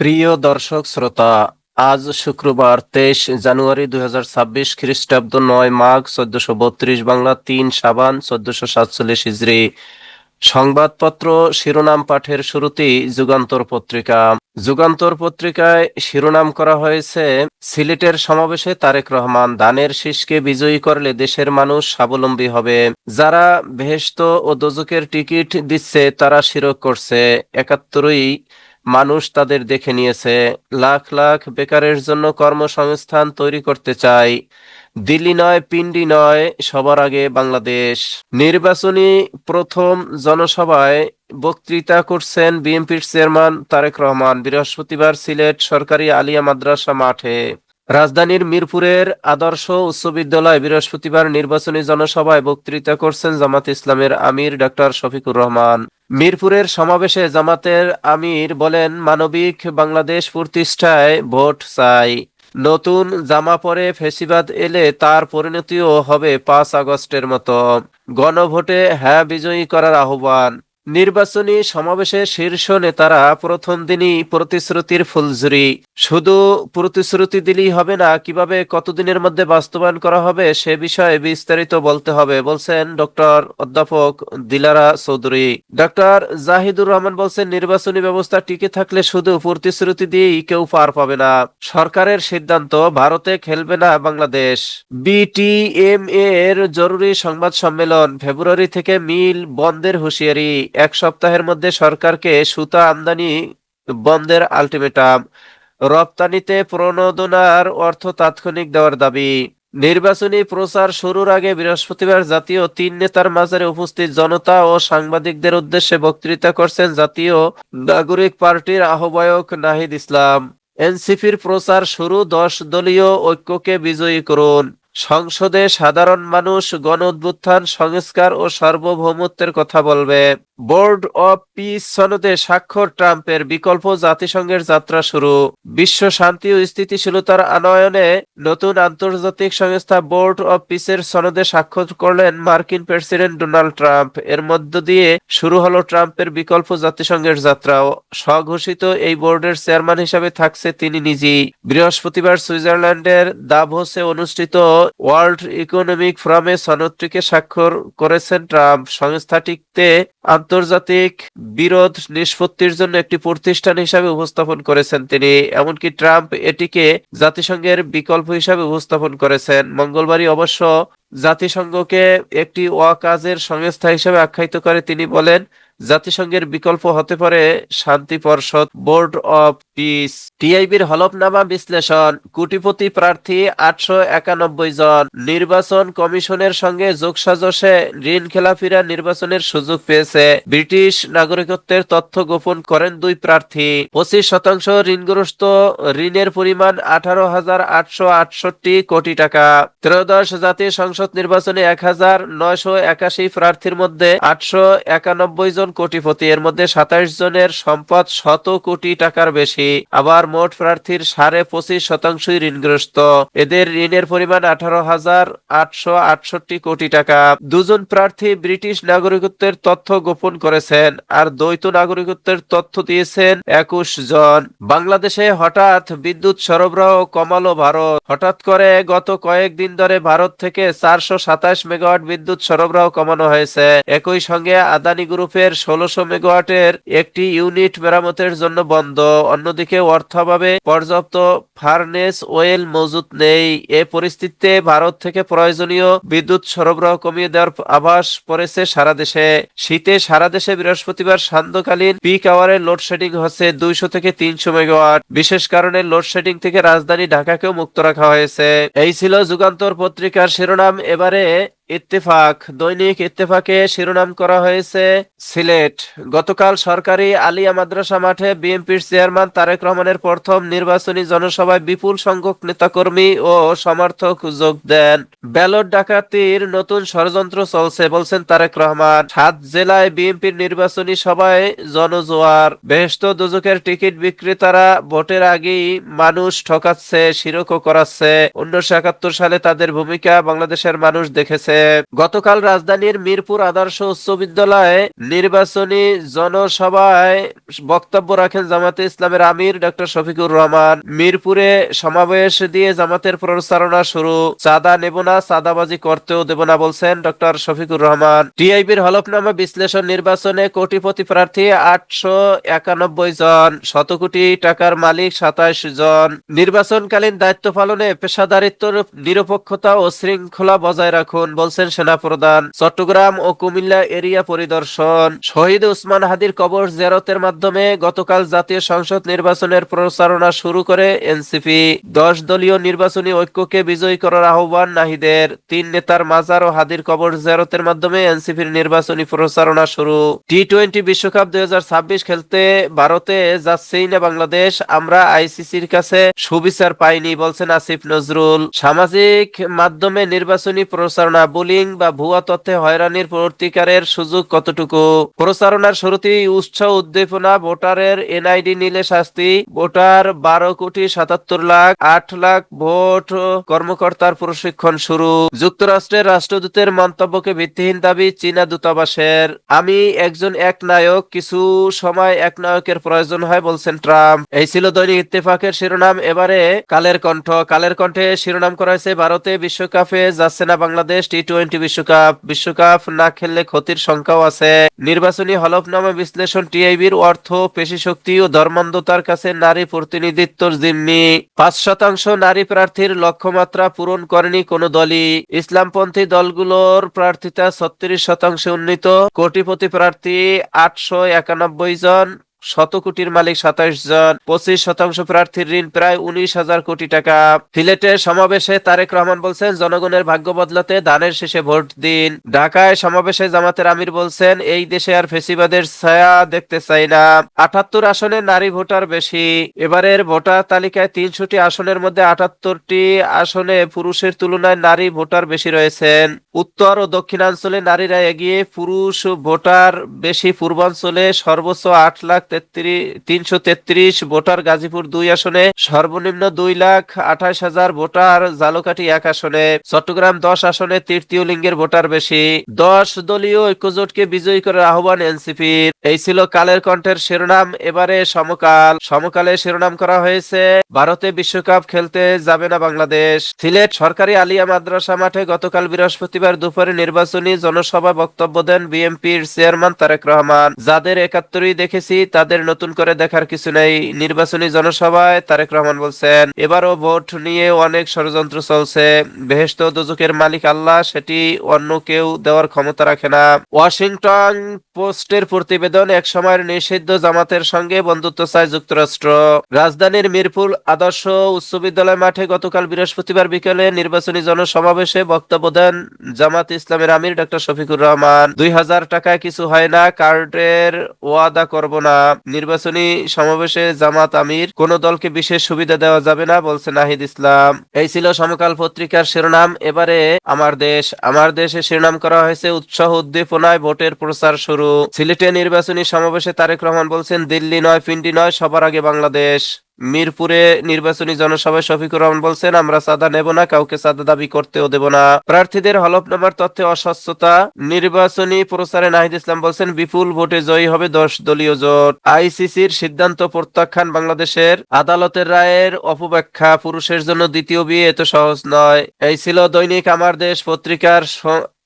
প্রিয় দর্শক শ্রোতা, আজ শুক্রবার তেইশ জানুয়ারি দুই হাজার ছাব্বিশ খ্রিস্টাব্দ নয় মাঘ চোদ্দশো বত্রিশ বাংলা তিন সাবান চোদ্দশো সাতচল্লিশ হিজড়ি সংবাদপত্র শিরোনাম পাঠের শুরুতেই যুগান্তর পত্রিকা। যুগান্তর পত্রিকায় শিরোনাম করা হয়েছে, সিলেটের সমাবেশে তারেক রহমান দানের শীষকে বিজয়ী করলে দেশের মানুষ স্বাবলম্বী হবে। যারা বেহেশত ও দোজকের টিকিট দিচ্ছে তারা শিরক করছে। একাত্তরই মানুষ তাদের দেখে নিয়েছে, লাখ লাখ বেকারের জন্য কর্মসংস্থান তৈরি করতে চাই দিল্লি নয়, পিন্ডি নয়, সবার আগে বাংলাদেশ। নির্বাচনী প্রথম জনসভায় বক্তৃতা করছেন বিএনপির চেয়ারম্যান তারেক রহমান। বৃহস্পতিবার সিলেট সরকারি আলিয়া মাদ্রাসা মাঠে। রাজধানীর মিরপুরের আদর্শ উচ্চ বিদ্যালয় বৃহস্পতিবার নির্বাচনী জনসভায় বক্তৃতা করছেন জামাত ইসলামের আমির ডক্টর শফিকুর রহমান। মিরপুরের সমাবেশে জামাতের আমির বলেন, মানবিক বাংলাদেশ প্রতিষ্ঠায় ভোট চাই। নতুন জামা পরে ফেসিবাদ এলে তার পরিণতিও হবে পাঁচ আগস্টের মতো। গণভোটে হ্যাঁ বিজয়ী করার আহ্বান। নির্বাচনী সমাবেশে শীর্ষ নেতারা প্রথম দিনই প্রতিশ্রুতির ফুলঝুরি। শুধু প্রতিশ্রুতি দিলেই হবে না, কীভাবে কতদিনের মধ্যে বাস্তবায়ন করা হবে সে বিষয়ে বিস্তারিত বলতে হবে, বলছেন ডক্টর অধ্যাপক দিলারা চৌধুরী। ডক্টর জাহিদুর রহমান বলছেন, নির্বাচনী ব্যবস্থা টিকে থাকলে শুধু প্রতিশ্রুতি দিয়েই কেউ পার পাবে না। সরকারের সিদ্ধান্ত, ভারতে খেলবে না বাংলাদেশ। বিটিএম এর জরুরি সংবাদ সম্মেলন, ফেব্রুয়ারি থেকে মিল বন্ধের হুঁশিয়ারি। এক সপ্তাহের মধ্যে সরকারকে সুতা আমদানি বন্ধের আলটিমেটাম। রপ্তানিতে প্রণোদনার অর্থ তাৎক্ষণিক দেওয়ার দাবি। নির্বাচনী প্রচার শুরুর আগে বৃহস্পতিবার জাতীয় তিন নেতার মাঝারে উপস্থিত জনতা ও সাংবাদিকদের উদ্দেশ্যে বক্তৃতা করছেন জাতীয় নাগরিক পার্টির আহ্বায়ক নাহিদ ইসলাম। এনসিপির প্রচার শুরু, দশ দলীয় ঐক্যকে বিজয়ী করুন। সংসদে সাধারণ মানুষ গণ সংস্কার ও সার্বভৌমত্বের কথা বলবে। বোর্ড অব পিস সনদে স্বাক্ষর ট্রাম্পের বিকল্প জাতিসংঘের যাত্রা শুরু। বিশ্ব শান্তি ও স্থিতিশীলতার আনয়নে নতুন আন্তর্জাতিক সংস্থা বোর্ড অব পিসের সনদে স্বাক্ষর করলেন মার্কিন প্রেসিডেন্ট ডোনাল্ড ট্রাম্প। এর মধ্য দিয়ে শুরু হলো ট্রাম্পের বিকল্প জাতিসংঘের যাত্রা স্বঘোষিত এই বোর্ডের চেয়ারম্যান হিসাবে থাকছে তিনি নিজেই। বৃহস্পতিবার সুইজারল্যান্ডের দাভোসে অনুষ্ঠিত ওয়ার্ল্ড ইকোনমিক ফোরামে সনদটিকে স্বাক্ষর করেছেন ট্রাম্প। সংস্থাটিতে আন্তর্জাতিক বিরোধ নিষ্পত্তির জন্য একটি প্রতিষ্ঠান হিসাবে উপস্থাপন করেছেন তিনি। এমনকি ট্রাম্প এটিকে জাতিসংঘের বিকল্প হিসাবে উপস্থাপন করেছেন। মঙ্গলবারই অবশ্য জাতিসংঘকে একটি অকাজের সংস্থা হিসেবে আখ্যায়িত করে। তিনি বলেন, জাতিসংঘের বিকল্প হতে পারে শান্তি পর্ষদ, বোর্ড অব পিস, টিআইবির হলফনামা বিশ্লেষণ, কোটিপতি প্রার্থী আটশো একানব্বই জন, নির্বাচন কমিশনের সঙ্গে যোগসাজশে ঋণ খেলাফিরা নির্বাচনের সুযোগ পেয়েছে। ব্রিটিশ নাগরিকত্বের তথ্য গোপন করেন দুই প্রার্থী। পঁচিশ শতাংশ ঋণগ্রস্ত ঋণের পরিমাণ আঠারো হাজার আটশো আটষট্টি কোটি টাকা। ত্রয়োদশ জাতীয় নির্বাচনে এক হাজার নয়শো একাশি প্রার্থীর মধ্যে আটশো একানব্বই জন কোটিপতি। এর মধ্যে সাতাইশ জনের সম্পদ শত কোটি টাকার বেশি। আবার মোট প্রার্থীর সাড়ে পঁচিশ শতাংশই ঋণগ্রস্ত। এদের ঋণের পরিমাণ আঠারো হাজার আটশো আটষট্টি কোটি টাকা। দুজন প্রার্থী ব্রিটিশ নাগরিকত্বের তথ্য গোপন করেছেন আর দ্বৈত নাগরিকত্বের তথ্য দিয়েছেন একুশ জন। বাংলাদেশে হঠাৎ বিদ্যুৎ সরবরাহ কমালো ভারত। হঠাৎ করে গত কয়েকদিন ধরে ভারত থেকে চারশো সাতাশ মেগাওয়াট বিদ্যুৎ সরবরাহ কমানো হয়েছে। একই সঙ্গে আদানি গ্রুপের ষোলোশো মেগাওয়াটের একটি ইউনিট মেরামতের জন্য বন্ধ। অন্যদিকে অর্থাভাবে পর্যাপ্ত ফার্নেস ওয়েল মজুত নেই। এ পরিস্থিতিতে ভারত থেকে প্রয়োজনীয় বিদ্যুৎ সরবরাহ কমিয়ে দেওয়ার আভাস পড়েছে সারা দেশে। শীতে সারা দেশে বৃহস্পতিবার সান্ধ্যকালীন পিক আওয়ারে লোডশেডিং হচ্ছে দুইশো থেকে তিনশো মেগাওয়াট। বিশেষ কারণে লোডশেডিং থেকে রাজধানী ঢাকাকেও মুক্ত রাখা হয়েছে। এই ছিল যুগান্তর পত্রিকার শিরোনাম। এবারে ইত্তেফাক, দৈনিক ইত্তেফাকে শিরোনাম করা হয়েছে সিলেট। গতকাল সরকারি আলিয়া মাদ্রাসা মাঠে বিএনপির চেয়ারম্যান তারেক রহমানের প্রথম নির্বাচনী জনসভায় বিপুল সংখ্যক নেতাকর্মী ও সমর্থক যোগ দেন। ব্যালট ডাকাতির নতুন ষড়যন্ত্র চলছে, বলছেন তারেক রহমান। সাত জেলায় বিএনপির নির্বাচনী সভায় জনজোয়ার। বেহস্ত দুজকের টিকিট বিক্রেতারা ভোটের আগেই মানুষ ঠকাচ্ছে, শিরকও করাচ্ছে। উনিশশো একাত্তর সালে তাদের ভূমিকা বাংলাদেশের মানুষ দেখেছে। গতকাল রাজধানীর মিরপুর আদর্শ উচ্চ বিদ্যালয়ে নির্বাচনী জনসভায় বক্তব্য রাখেন জামাতে ইসলামের আমির ডক্টর শফিকুর রহমান। মিরপুরে সমাবেশ দিয়ে জামাতের প্রচারণা শুরু। চাঁদা নেব না, চাঁদাবাজি করতেও দেব না বলছেন ডক্টর শফিকুর রহমান। টিআইবির হলফনামা বিশ্লেষণ নির্বাচনে কোটিপতি প্রার্থী আটশো একানব্বই জন শত কোটি টাকার মালিক সাতাশ জন। নির্বাচনকালীন দায়িত্ব পালনে পেশাদারিত্ব নিরপেক্ষতা ও শৃঙ্খলা বজায় রাখুন বলছেন সেনাপ্রধান, চট্টগ্রাম ও কুমিল্লা এরিয়া পরিদর্শন। শহীদ উসমান হাদির কবর জিয়ারতের মাধ্যমে গতকাল জাতীয় সংসদ নির্বাচনের প্রচারণা শুরু করে এনসিপি। দশ দলীয় নির্বাচনী ঐক্যকে বিজয়ী করার আহ্বান নাহিদের। তিন নেতার মাজার ও হাদির কবর জিয়ারতের মাধ্যমে এনসিপির নির্বাচনী প্রচারণা শুরু। টি টোয়েন্টি বিশ্বকাপ দুই হাজার ছাব্বিশ খেলতে ভারতে যাচ্ছেই না বাংলাদেশ, আমরা আইসিসির কাছে সুবিচার পাইনি, বলছেন আসিফ নজরুল। সামাজিক মাধ্যমে নির্বাচনী প্রচারণা বুলিং বা ভুয়া তথ্যে হয়রানির প্রতিকারের সুযোগ কতটুকু? প্রচারণার শুরুতেই উৎসাহ উদ্দীপনা ভোটারের এনআইডি নিলে শাস্তি। ভোটার বারো কোটি সাতাত্তর লাখ আট লাখ ভোট কর্মকর্তার প্রশিক্ষণ শুরু। যুক্তরাষ্ট্রের রাষ্ট্রদূতের মন্তব্যকে ভিত্তিহীন দাবি চীনা দূতাবাসের। আমি একজন এক নায়ক, কিছু সময় এক নায়কের প্রয়োজন হয়, বলছেন ট্রাম্প। এই ছিল দৈনিক ইত্তেফাকের শিরোনাম। এবারে কালের কণ্ঠ। কালের কণ্ঠে শিরোনাম করা হয়েছে ভারতে বিশ্বকাপে যাচ্ছে না বাংলাদেশ টি টোয়েন্টি বিশ্বকাপ বিশ্বকাপ না খেললে ক্ষতির সংখ্যাও আছে। নির্বাচনী হলফনামা বিশ্লেষণ টিআইবির অর্থ, পেশি শক্তি ও ধর্মান্ধতার কাছে নারী প্রতিনিধিত্বর জিম্মি। পাঁচ শতাংশ নারী প্রার্থীর লক্ষ্যমাত্রা পূরণ করেনি কোনো দলই। ইসলামপন্থী দলগুলোর প্রার্থিতা ছত্রিশ শতাংশে উন্নীত। কোটিপতি প্রার্থী আটশো একানব্বই জন। শত কোটির মালিক সাতাশ জন, পঁচিশ শতাংশ প্রার্থীর ঋণ প্রায় উনিশ হাজার কোটি টাকা। সিলেটে সমাবেশে তারেক রহমান বলছেন, জনগণের ভাগ্য বদলাতে ধানের শেষে ভোট দিন। ঢাকায় সমাবেশে জামাতের আমির বলছেন, এই দেশে আর ফেসিবাদের ছায়া দেখতে চাই না। আটাত্তর আসনে নারী ভোটার বেশি। এবারের ভোটার তালিকায় তিনশোটি আসনের মধ্যে আটাত্তরটি আসনে পুরুষের তুলনায় নারী ভোটার বেশি রয়েছেন। উত্তর ও দক্ষিণাঞ্চলে নারীরা এগিয়ে, পুরুষ ভোটার বেশি, পূর্বাঞ্চলে সর্বোচ্চ আট লাখ তিনশো তেত্রিশ ভোটার গাজীপুর দুই আসনে, সর্বনিম্ন দুই লাখ আঠাশ হাজার ভোটার জালকাঠি এক আসনে, চট্টগ্রাম দশ আসনে তৃতীয় লিঙ্গের ভোটার বেশি। দশ দলীয় ঐক্যজোটকে বিজয়ী করার আহ্বান এনসিপির। এই ছিল কালের কণ্ঠের শিরোনাম, এবারে সমকাল। সমকালে শিরোনাম করা হয়েছে, ভারতে বিশ্বকাপ খেলতে যাবে না বাংলাদেশ। সিলেট সরকারি আলিয়া মাদ্রাসা মাঠে গতকাল বৃহস্পতিবার দুপুরে নির্বাচনী জনসভায় বক্তব্য দেন বিএনপির চেয়ারম্যান তারেক রহমান। যাদের একাত্তরই দেখেছি, তাদের নতুন করে দেখার কিছু নেই। নির্বাচনী জনসভায় তারেক রহমান বলছেন, এবারও ভোট নিয়ে অনেক ষড়যন্ত্র চলছে। বেহেস্ত দুজকের মালিক আল্লাহ, সেটি অন্য কেউ দেওয়ার ক্ষমতা রাখে না। ওয়াশিংটন পোস্টের প্রতিবেদন, এক সময়ের নিষিদ্ধ জামাতের সঙ্গে বন্ধুত্ব চায় যুক্তরাষ্ট্র। রাজধানীর মিরপুর আদর্শ উচ্চ বিদ্যালয় মাঠে গতকাল বৃহস্পতিবার বিকেলে নির্বাচনী জনসমাবেশে বক্তব্য দেন জামাত ইসলামের আমির ডক্টর শফিকুর রহমান। দুই হাজার টাকায় কিছু হয় না, কার্ডের ওয়াদা করব না। নির্বাচনী সমাবেশে জামাত আমির, কোন দলকে বিশেষ সুবিধা দেওয়া যাবে না, বলছে নাহিদ ইসলাম। এই ছিল সমকাল পত্রিকার শিরোনাম। এবারে আমার দেশ, আমার দেশে শিরোনাম করা হয়েছে উৎসাহ উদ্দীপনায় ভোটের প্রচার শুরু। সিলেটে নির্বাচনী সমাবেশে তারেক রহমান বলছেন, দিল্লি নয় পিন্ডি নয়, সবার আগে বাংলাদেশ। মিরপুরে নির্বাচনী জনসভায় শফিকুর রহমান বলছেন, আমরা চাঁদা নেব না, কাউকে চাঁদা দাবি করতেও দেব না। প্রার্থীদের হলফনামার তথ্যে অস্বচ্ছতা। নির্বাচনী প্রচারে নাহিদ ইসলাম বলছেন, বিপুল ভোটে জয়ী হবে দশ দলীয় জোট। আইসিসির সিদ্ধান্ত প্রত্যাখ্যান বাংলাদেশের আদালতের রায়ের অপব্যাখ্যা, পুরুষের জন্য দ্বিতীয় বিয়ে এত সহজ নয়। এই ছিল দৈনিক আমার দেশ পত্রিকার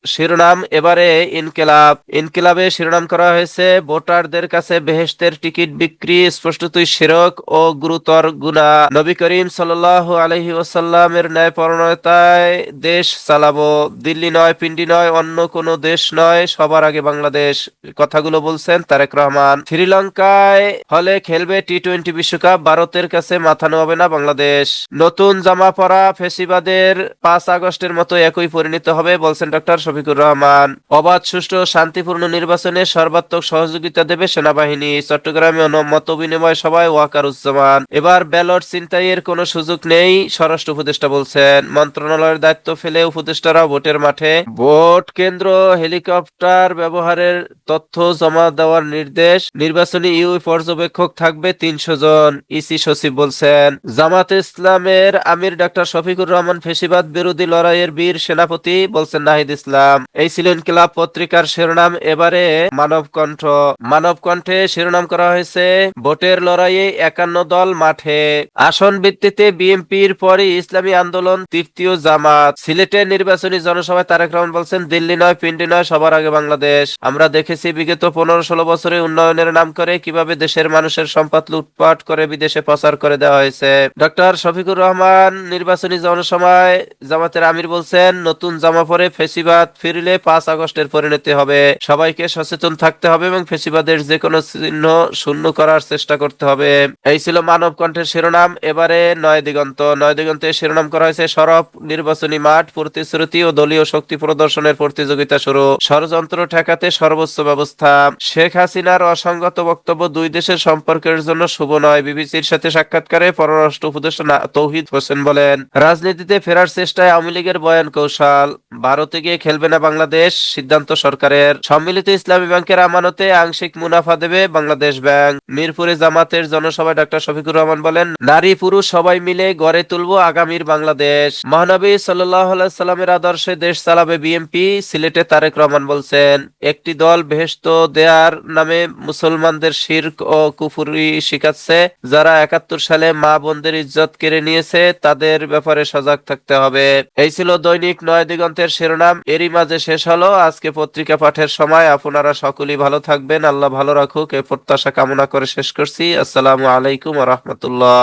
শিরোনাম, এবারে ইনকেলাব। ইনকেলাবে শিরোনাম করা হয়েছে, ভোটারদের কাছে বেহেশতের টিকিট বিক্রি, স্পষ্টতই শিরক ও গুরুতর গুণা। নবী করিম সাল্লাহ আলহি ওসাল্লামের ন্যায় পরণতায় দেশ চালাবো। দিল্লি নয়, পিন্ডি নয়, অন্য কোনো দেশ নয়, সবার আগে বাংলাদেশ, কথাগুলো বলছেন তারেক রহমান। শ্রীলঙ্কায় হলে খেলবে টি টোয়েন্টি বিশ্বকাপ, ভারতের কাছে মাথা নোয়াবে না বাংলাদেশ। নতুন জামা পরা ফেসিবাদের পাঁচ আগস্টের মতো একই পরিণত হবে, বলছেন ডক্টর শফিকুর রহমান। অবাধ, সুষ্ঠু শান্তিপূর্ণ নির্বাচনে সর্বাত্মক সহযোগিতা দেবে সেনাবাহিনী। চট্টগ্রামে মত বিনিময় সভায় ওয়াকারুজ্জামান। এবার ব্যালট ছিনতাইয়ের কোনো সুযোগ নেই, স্বরাষ্ট্র উপদেষ্টা বলছেন। মন্ত্রণালয়ের দায়িত্ব ফেলে উপদেষ্টারা ভোটের মাঠে। ভোট কেন্দ্র, হেলিকপ্টার ব্যবহারের তথ্য জমা দেওয়ার নির্দেশ। নির্বাচনী ইউ পর্যবেক্ষক থাকবে তিনশো জন, ইসি সচিব বলছেন। জামাত ইসলামের আমির ডাক্তার শফিকুর রহমান ফেসিবাদ বিরোধী লড়াইয়ের বীর সেনাপতি বলছেন নাহিদ ইসলাম। ইসলাম এই ছিলেন ক্লাব পত্রিকার শিরোনাম এবারে মানব কণ্ঠ মানব কণ্ঠে শিরোনাম করা হয়েছে, ভোটের লড়াইয়ে একান্ন দল মাঠে। আসন ভিত্তিতে বিএনপির পরে ইসলামী আন্দোলন তৃতীয় জামাত। সিলেটের নির্বাচনী জনসভায় তারেক রহমান বলছেন, দিল্লি নয়, পিন্ডি নয়, সবার আগে বাংলাদেশ। আমরা দেখেছি বিগত পনেরো ষোলো বছরে উন্নয়নের নাম করে কীভাবে দেশের মানুষের সম্পদ লুটপাট করে বিদেশে প্রচার করে দেওয়া হয়েছে। ডক্টর শফিকুর রহমান নির্বাচনী জনসভায় জামাতের আমির বলছেন, নতুন জামা পরে ফেসিবাদ ফিরলে পাঁচ আগস্টের পরিণতি হবে। সবাইকে সচেতন থাকতে হবে এবং ফেসিবাদের যে কোনো চিহ্ন শূন্য করার চেষ্টা করতে হবে। এই ছিল মানব কণ্ঠের শিরোনাম। এবারে নয় দিগন্ত। নয় দিগন্তে শিরোনাম করা হয়েছে সরব, নির্বাচনী মাঠ, প্রতিশ্রুতি ও দলীয় শক্তি প্রদর্শনের প্রতিযোগিতা শুরু। ষড়যন্ত্র ঠেকাতে সর্বোচ্চ ব্যবস্থা। শেখ হাসিনার অসঙ্গত বক্তব্য দুই দেশের সম্পর্কের জন্য শুভ নয়। বিবিসির সাথে সাক্ষাৎকারে পররাষ্ট্র উপদেষ্টা তৌহিদ হোসেন বলেন, রাজনীতিতে ফেরার চেষ্টায় আওয়ামী লীগের বয়ান কৌশল। ভারতে গিয়ে খেলবে না বাংলাদেশ, সিদ্ধান্ত সরকারের। সম্মিলিত ইসলামী ব্যাংকের আমানতে আংশিক মুনাফা দেবে বাংলাদেশ ব্যাংক। মিরপুরে জামাতের জনসভায় ডাক্তার শফিকুর রহমান বলেন, নারী পুরুষ সবাই মিলে গড়ে তুলবো আগামীর বাংলাদেশ। মহানবী সাল্লামের আদর্শে দেশ চালাবে বিএনপি, সিলেটে তারেক রহমান বলছেন, একটি দল বেহেস্ত দেয়ার নামে মুসলমানদের শির্ক ও কুফুরি শিখাচ্ছে, যারা একাত্তর সালে মা বোনদের ইজ্জত কেড়ে নিয়েছে, তাদের ব্যাপারে সজাগ থাকতে হবে। এই ছিল দৈনিক নয় দিগন্তের শিরোনাম। এরই মাঝে শেষ হলো। আজকে পত্রিকা পাঠের সময় আপনারা সকলেই ভালো থাকবেন। আল্লাহ ভালো রাখুক। এ প্রত্যাশা কামনা করে শেষ করছি। আসসালামু আলাইকুম রহমতুল্লাহ।